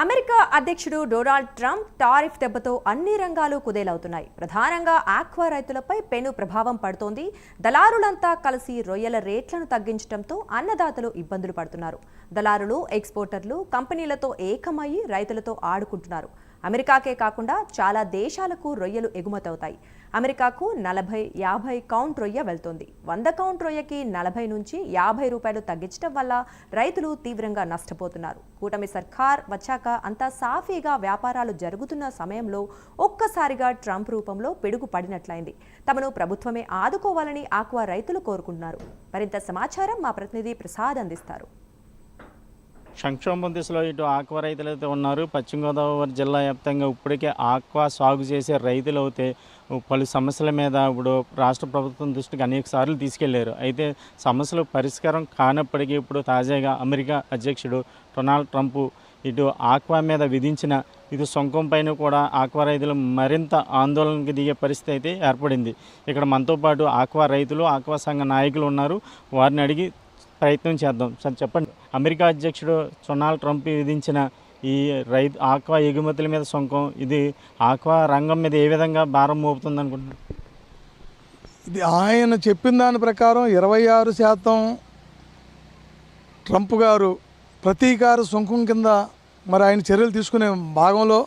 America అధ్యక్షుడు Donald Trump tariff దెబ్బతో అన్ని రంగాలు కుదేలవుతున్నాయి. ప్రధానంగా ఆక్వా రైతులపై పెను ప్రభావం పడుతోంది. దళారులంతా కలిసి రొయ్యల రేట్లను తగ్గించడంతో అన్నదాతలు ఇబ్బందులు పడుతున్నారు. దళారులు ఎక్స్పోర్టర్లు కంపెనీలతో ఏకమయ్యి రైతులతో ఆడుకుంటున్నారు. అమెరికాకే కాకుండా చాలా దేశాలకు రొయ్యలు ఎగుమతవుతాయి. అమెరికాకు నలభై యాభై కౌంట్ రొయ్య వెళ్తుంది. వంద కౌంట్ రొయ్యకి నలభై నుంచి యాభై రూపాయలు తగ్గించడం వల్ల రైతులు తీవ్రంగా నష్టపోతున్నారు. కూటమి సర్కార్ వచ్చాక అంతా సాఫీగా వ్యాపారాలు జరుగుతున్న సమయంలో ఒక్కసారిగా ట్రంప్ రూపంలో పిడుగు పడినట్లయింది. తమను ప్రభుత్వమే ఆదుకోవాలని ఆక్వా రైతులు కోరుకుంటున్నారు. మరింత సమాచారం మా ప్రతినిధి ప్రసాద్ అందిస్తారు. సంక్షోభం దిశలో ఇటు ఆక్వా రైతులు అయితే ఉన్నారు. పశ్చిమ గోదావరి జిల్లా వ్యాప్తంగా ఇప్పటికే ఆక్వా సాగు చేసే రైతులు అయితే పలు సమస్యల మీద ఇప్పుడు రాష్ట్ర ప్రభుత్వం దృష్టికి అనేక సార్లు తీసుకెళ్ళారు. అయితే సమస్యలు పరిష్కారం కానప్పటికీ ఇప్పుడు తాజాగా అమెరికా అధ్యక్షుడు డొనాల్డ్ ట్రంప్ ఇటు ఆక్వా మీద విధించిన ఇటు సొంకం పైన కూడా ఆక్వా రైతులు మరింత ఆందోళనకి దిగే పరిస్థితి అయితే ఏర్పడింది. ఇక్కడ మనతో పాటు ఆక్వా రైతులు ఆక్వా సంఘ నాయకులు ఉన్నారు. వారిని అడిగి ప్రయత్నం చేద్దాం. సార్ చెప్పండి. అమెరికా అధ్యక్షుడు డొనాల్డ్ ట్రంప్ విధించిన ఈ రైతు ఆక్వా ఎగుమతుల మీద సొంకం ఇది ఆక్వా రంగం మీద ఏ విధంగా భారం మోపుతుంది అనుకుంటున్నారు? ఇది ఆయన చెప్పిన దాని ప్రకారం ఇరవై ఆరు శాతం ట్రంప్ గారు ప్రతీకార సుంకం కింద మరి ఆయన చర్యలు తీసుకునే భాగంలో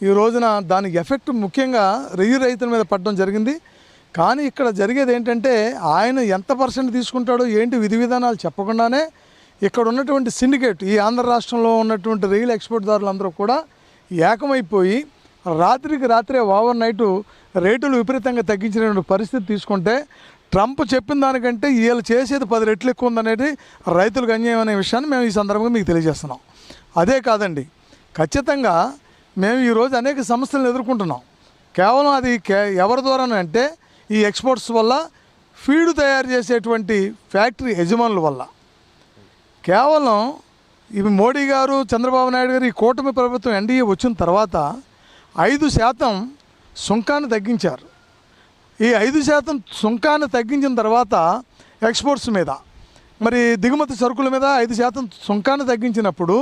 ఈ రోజున దాని ఎఫెక్ట్ ముఖ్యంగా రెయ్యి రైతుల మీద పడడం జరిగింది. కానీ ఇక్కడ జరిగేది ఏంటంటే ఆయన ఎంత పర్సెంట్ తీసుకుంటాడో ఏంటి విధి విధానాలు చెప్పకుండానే ఇక్కడ ఉన్నటువంటి సిండికేట్ ఈ ఆంధ్ర రాష్ట్రంలో ఉన్నటువంటి రైలు ఎక్స్పోర్ట్దారులందరూ కూడా ఏకమైపోయి రాత్రికి రాత్రే ఓవర్ నైట్ రేటులు విపరీతంగా తగ్గించినటువంటి పరిస్థితి తీసుకుంటే ట్రంప్ చెప్పిన దానికంటే వీళ్ళు చేసేది పది రెట్లు ఎక్కువ ఉందనేది రైతులకు అన్యాయం అనే విషయాన్ని మేము ఈ సందర్భంగా మీకు తెలియజేస్తున్నాం. అదే కాదండి ఖచ్చితంగా మేము ఈరోజు అనేక సమస్యలను ఎదుర్కొంటున్నాం. కేవలం అది కే ఎవరి ద్వారా అంటే ఈ ఎక్స్పోర్ట్స్ వల్ల ఫీడ్ తయారు చేసేటువంటి ఫ్యాక్టరీ యజమానుల వల్ల. కేవలం ఇవి మోడీ గారు చంద్రబాబు నాయుడు గారు ఈ కూటమి ప్రభుత్వం ఎన్డీఏ వచ్చిన తర్వాత ఐదు శాతం సుంకాన్ని తగ్గించారు. ఈ ఐదు శాతం సుంకాన్ని తగ్గించిన తర్వాత ఎక్స్పోర్ట్స్ మీద మరి దిగుమతి సరుకుల మీద ఐదు శాతం సుంకాన్ని తగ్గించినప్పుడు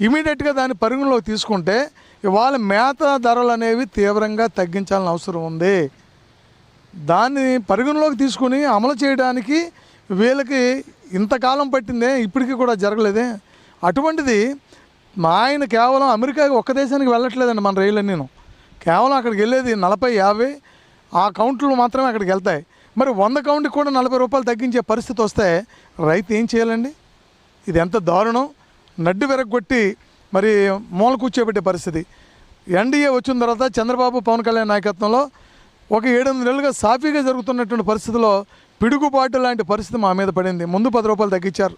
ఇమీడియట్గా దాన్ని పరిగణలోకి తీసుకుంటే ఇవాళ మేత ధరలు అనేవి తీవ్రంగా తగ్గించాల్సిన అవసరం ఉంది. దాన్ని పరిగణలోకి తీసుకుని అమలు చేయడానికి వీళ్ళకి ఇంతకాలం పట్టిందే ఇప్పటికీ కూడా జరగలేదే. అటువంటిది మా ఆయన కేవలం అమెరికాకి ఒక్క దేశానికి వెళ్ళట్లేదండి మన రైలు నేను కేవలం అక్కడికి వెళ్ళేది నలభై యాభై ఆ కౌంట్లు మాత్రమే అక్కడికి వెళ్తాయి. మరి వంద కౌంట్కి కూడా నలభై రూపాయలు తగ్గించే పరిస్థితి వస్తే రైతు ఏం చేయాలండి? ఇది ఎంత దారుణం? నడ్డు విరగొట్టి మరి మూల కూర్చోబెట్టే పరిస్థితి ఎన్డీఏ వచ్చిన తర్వాత చంద్రబాబు పవన్ కళ్యాణ్ నాయకత్వంలో ఒక ఏడెనిమిది నెలలుగా సాఫీగా జరుగుతున్నటువంటి పరిస్థితిలో పిడుగుపాటు లాంటి పరిస్థితి మా మీద పడింది. ముందు పది రూపాయలు తగ్గించారు.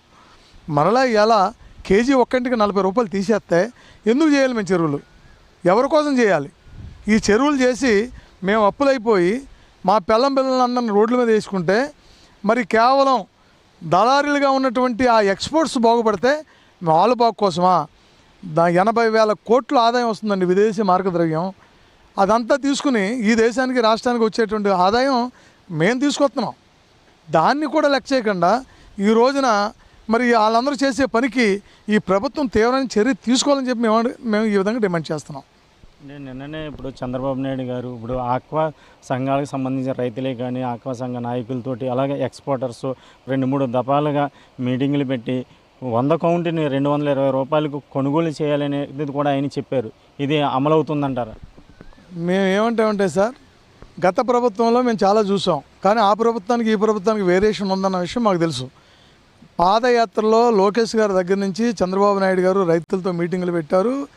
మరలా ఇలా కేజీ ఒక్కంటికి నలభై రూపాయలు తీసేస్తే ఎందుకు చేయాలి మేము చెరువులు? ఎవరి కోసం చేయాలి? ఈ చెరువులు చేసి మేము అప్పులైపోయి మా పిల్లం పిల్లలందరిని రోడ్ల మీద వేసుకుంటే మరి కేవలం దళారీలుగా ఉన్నటువంటి ఆ ఎక్స్పోర్ట్స్ బాగుపడితే వాళ్ళ బాగు కోసమా? దా ఎనభై వేల కోట్ల ఆదాయం వస్తుందండి విదేశీ మార్గద్రవ్యం. అదంతా తీసుకుని ఈ దేశానికి రాష్ట్రానికి వచ్చేటువంటి ఆదాయం మేము తీసుకొస్తున్నాం. దాన్ని కూడా లెక్క చేయకుండా ఈ రోజున మరి వాళ్ళందరూ చేసే పనికి ఈ ప్రభుత్వం తీవ్రమైన చర్య తీసుకోవాలని చెప్పి మేము మేము ఈ విధంగా డిమాండ్ చేస్తున్నాం. నేను నిన్ననే ఇప్పుడు చంద్రబాబు నాయుడు గారు ఇప్పుడు ఆక్వా సంఘాలకు సంబంధించిన రైతులే కానీ ఆక్వా సంఘ నాయకులతోటి అలాగే ఎక్స్పోర్టర్స్ రెండు మూడు దఫాలుగా మీటింగులు పెట్టి వంద కౌంటిని రెండు వందల ఇరవై రూపాయలకు కొనుగోలు చేయాలనేది కూడా ఆయన చెప్పారు. ఇది అమలవుతుందంటారా? మేము ఏమంటామంటే సార్ గత ప్రభుత్వంలో మేము చాలా చూసాం. కానీ ఆ ప్రభుత్వానికి ఈ ప్రభుత్వానికి వేరియేషన్ ఉందన్న విషయం మాకు తెలుసు. పాదయాత్రలో లోకేష్ గారి దగ్గర నుంచి చంద్రబాబు నాయుడు గారు రైతులతో మీటింగులు పెట్టారు.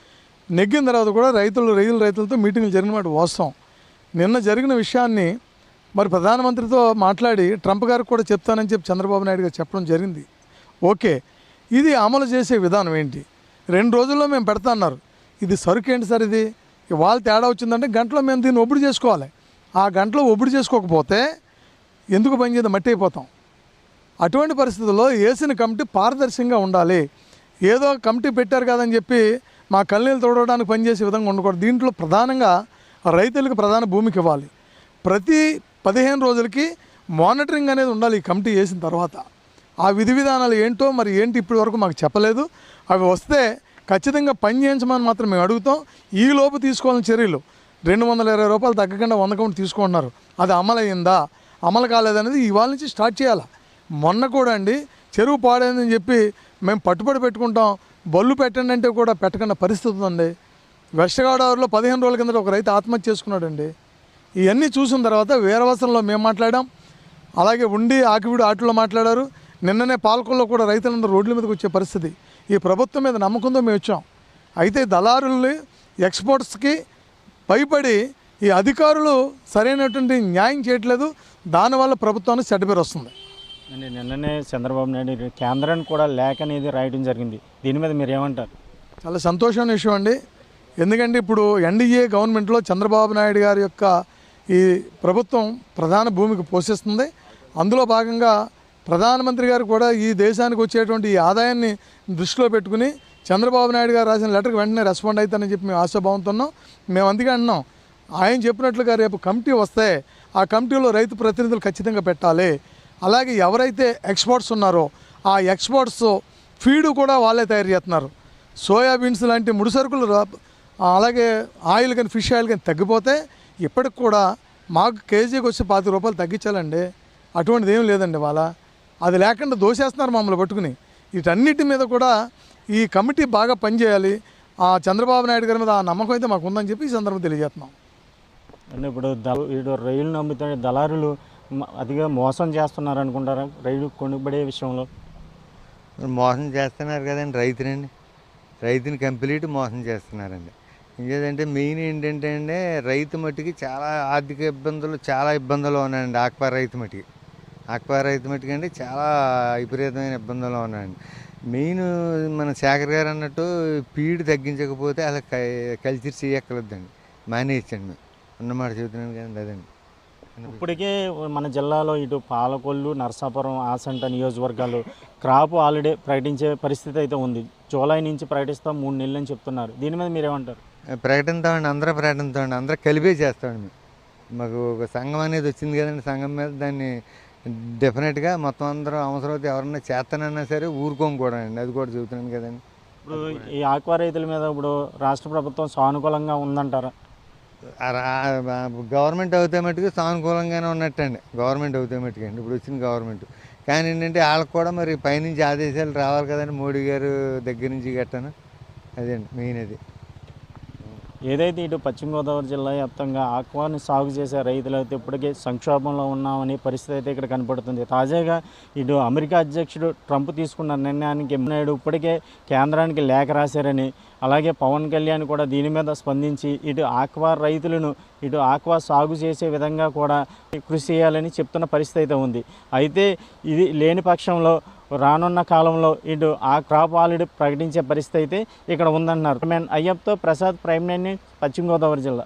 నెగ్గిన తర్వాత కూడా రైతులు రైతులు రైతులతో మీటింగులు జరిగిన మాట వాస్తవం. నిన్న జరిగిన విషయాన్ని మరి ప్రధానమంత్రితో మాట్లాడి ట్రంప్ గారికి కూడా చెప్తానని చెప్పి చంద్రబాబు నాయుడు గారు చెప్పడం జరిగింది. ఓకే ఇది అమలు చేసే విధానం ఏంటి? రెండు రోజుల్లో మేము పెడతా అన్నారు. ఇది సరుకు ఏంటి సార్ ఇది? ఇవాళ తేడా వచ్చిందంటే గంటలో మేము దీన్ని ఒప్పుడు చేసుకోవాలి. ఆ గంటలో ఒప్పుడు చేసుకోకపోతే ఎందుకు పనిచేది మట్టి అయిపోతాం. అటువంటి పరిస్థితుల్లో వేసిన కమిటీ పారదర్శకంగా ఉండాలి. ఏదో కమిటీ పెట్టారు కదని చెప్పి మా కళ్ళీలు తోడడానికి పనిచేసే విధంగా ఉండకూడదు. దీంట్లో ప్రధానంగా రైతులకు ప్రధాన భూమికి ఇవ్వాలి. ప్రతి పదిహేను రోజులకి మానిటరింగ్ అనేది ఉండాలి ఈ కమిటీ వేసిన తర్వాత. ఆ విధి విధానాలు ఏంటో మరి ఏంటి ఇప్పటి వరకు మాకు చెప్పలేదు. అవి వస్తే ఖచ్చితంగా పని చేయించమని మాత్రం మేము అడుగుతాం. ఈ లోపు తీసుకోవాలని చర్యలు రెండు వందల ఇరవై రూపాయలు తగ్గకుండా వంద కౌంట్ తీసుకుంటున్నారు. అది అమలయ్యిందా? అమలు కాలేదనేది ఇవాళ నుంచి స్టార్ట్ చేయాలి? మొన్న కూడా అండి చెరువు పాడైందని చెప్పి మేము పట్టుబడి పెట్టుకుంటాం. బళ్ళు పెట్టండి అంటే కూడా పెట్టకుండా పరిస్థితి ఉంది వెస్ట్ గోదావరిలో పదిహేను రోజుల కిందట ఒక రైతు ఆత్మహత్య చేసుకున్నాడండి. ఇవన్నీ చూసిన తర్వాత వేరవసంలో మేము మాట్లాడాం. అలాగే ఉండి ఆకివిడు ఆటలో మాట్లాడారు. నిన్ననే పాలకొల్లో కూడా రైతులందరూ రోడ్ల మీదకి వచ్చే పరిస్థితి. ఈ ప్రభుత్వం మీద నమ్మకంతో మేము వచ్చాం. అయితే దళారుల్ని ఎక్స్పోర్ట్స్కి భయపడి ఈ అధికారులు సరైనటువంటి న్యాయం చేయట్లేదు. దానివల్ల ప్రభుత్వానికి చెడ్డ పేరు వస్తుంది. అంటే నిన్ననే చంద్రబాబు నాయుడు కేంద్రానికి కూడా లేఖ అనేది రాయడం జరిగింది. దీని మీద మీరు ఏమంటారు? చాలా సంతోషమైన విషయం అండి. ఎందుకంటే ఇప్పుడు ఎన్డీఏ గవర్నమెంట్లో చంద్రబాబు నాయుడు గారి యొక్క ఈ ప్రభుత్వం ప్రధాన భూమికి పోషిస్తుంది. అందులో భాగంగా ప్రధానమంత్రి గారు కూడా ఈ దేశానికి వచ్చేటువంటి ఈ ఆదాయాన్ని దృష్టిలో పెట్టుకుని చంద్రబాబు నాయుడు గారు రాసిన లెటర్కి వెంటనే రెస్పాండ్ అవుతానని చెప్పి మేము ఆశాభావంతున్నాం మేము అందుకే అన్నాం ఆయన చెప్పినట్లుగా రేపు కమిటీ వస్తే ఆ కమిటీలో రైతు ప్రతినిధులు ఖచ్చితంగా పెట్టాలి. అలాగే ఎవరైతే ఎక్స్పోర్ట్స్ ఉన్నారో ఆ ఎక్స్పోర్ట్స్ ఫీడు కూడా వాళ్ళే తయారు చేస్తున్నారు. సోయాబీన్స్ లాంటి ముడి సరుకులు అలాగే ఆయిల్ కానీ ఫిష్ ఆయిల్ కానీ తగ్గిపోతే ఇప్పటికి కూడా మాకు కేజీకి వచ్చి పాతి రూపాయలు తగ్గించాలండి. అటువంటిది ఏం లేదండి వాళ్ళ అది లేకుండా దోసేస్తున్నారు మమ్మల్ని పట్టుకుని. వీటన్నిటి మీద కూడా ఈ కమిటీ బాగా పనిచేయాలి. ఆ చంద్రబాబు నాయుడు గారి మీద ఆ నమ్మకం అయితే మాకు ఉందని చెప్పి ఈ సందర్భం తెలియజేస్తున్నాం. అంటే ఇప్పుడు దళ వీడు రైలు నమ్ముతున్న దళారులు అతిగా మోసం చేస్తున్నారు అనుకుంటారా? రైలు కొనుగబడే విషయంలో? మోసం చేస్తున్నారు కదండి రైతునండి రైతుని కంప్లీట్ మోసం చేస్తున్నారండి. ఇంకేదంటే మెయిన్ ఏంటంటే అండి రైతు మట్టికి చాలా ఆర్థిక ఇబ్బందులు చాలా ఇబ్బందులు ఉన్నాయండి. ఆక్వా రైతు మట్టికి ఆక్వా రైతు మట్టికి అండి చాలా విపరీతమైన ఇబ్బందులు ఉన్నాయండి మెయిన్ మన శేఖర్ గారు అన్నట్టు పీడు తగ్గించకపోతే అసలు కల్చర్ చేయక్కర్లేదండి. మానేయచ్చండి మేము ఉన్నమాట చెబుతున్నాను కదండి అదండి ఇప్పటికే మన జిల్లాలో ఇటు పాలకొల్లు నర్సాపురం ఆసంట నియోజకవర్గాలు క్రాప్ ఆల్రెడీ ప్రకటించే పరిస్థితి అయితే ఉంది. జూలై నుంచి ప్రకటిస్తాం మూడు నెలలు అని చెప్తున్నారు. దీని మీద మీరేమంటారు? ప్రకటిస్తామండి అందరూ ప్రకటిస్తామండి అందరూ కలిపే చేస్తామండి. మేము మాకు ఒక సంఘం అనేది వచ్చింది కదండి. సంఘం మీద దాన్ని డెఫినెట్గా మొత్తం అందరూ అవసరం అయితే ఎవరన్నా చేస్తానన్నా సరే ఊరుకోం కూడా అండి. అది కూడా చెబుతున్నాను కదండి. ఇప్పుడు ఈ ఆక్వా రైతుల మీద ఇప్పుడు రాష్ట్ర ప్రభుత్వం సానుకూలంగా ఉందంటారా. గవర్నమెంట్ అవుతే మట్టుకు సానుకూలంగానే ఉన్నట్టండి. గవర్నమెంట్ అవుతే మట్టుకు అండి. ఇప్పుడు వచ్చిన గవర్నమెంట్. కానీ ఏంటంటే వాళ్ళకి కూడా మరి పైనుంచి ఆదేశాలు రావాలి కదండి. మోడీ గారు దగ్గర నుంచి గట్టను. అదండి మెయిన్ అది. ఏదైతే ఇటు పశ్చిమ గోదావరి జిల్లా వ్యాప్తంగా ఆక్వాని సాగు చేసే రైతులైతే ఇప్పటికే సంక్షోభంలో ఉన్నామని పరిస్థితి అయితే ఇక్కడ కనపడుతుంది. తాజాగా ఇటు అమెరికా అధ్యక్షుడు ట్రంప్ తీసుకున్న నిర్ణయానికి నాయుడు ఇప్పటికే కేంద్రానికి లేఖ రాశారని అలాగే పవన్ కళ్యాణ్ కూడా దీని మీద స్పందించి ఇటు ఆక్వా రైతులను ఇటు ఆక్వా సాగు చేసే విధంగా కూడా కృషి చేయాలని చెప్తున్న పరిస్థితి అయితే ఉంది. అయితే ఇది లేని పక్షంలో రానున్న కాలంలో ఇటు ఆ క్రాప్ ఆల్రెడీ ప్రకటించే పరిస్థితి అయితే ఇక్కడ ఉందంటున్నారు అయ్యప్తో ప్రసాద్ ప్రైమ్ నైన్ పశ్చిమ గోదావరి జిల్లా.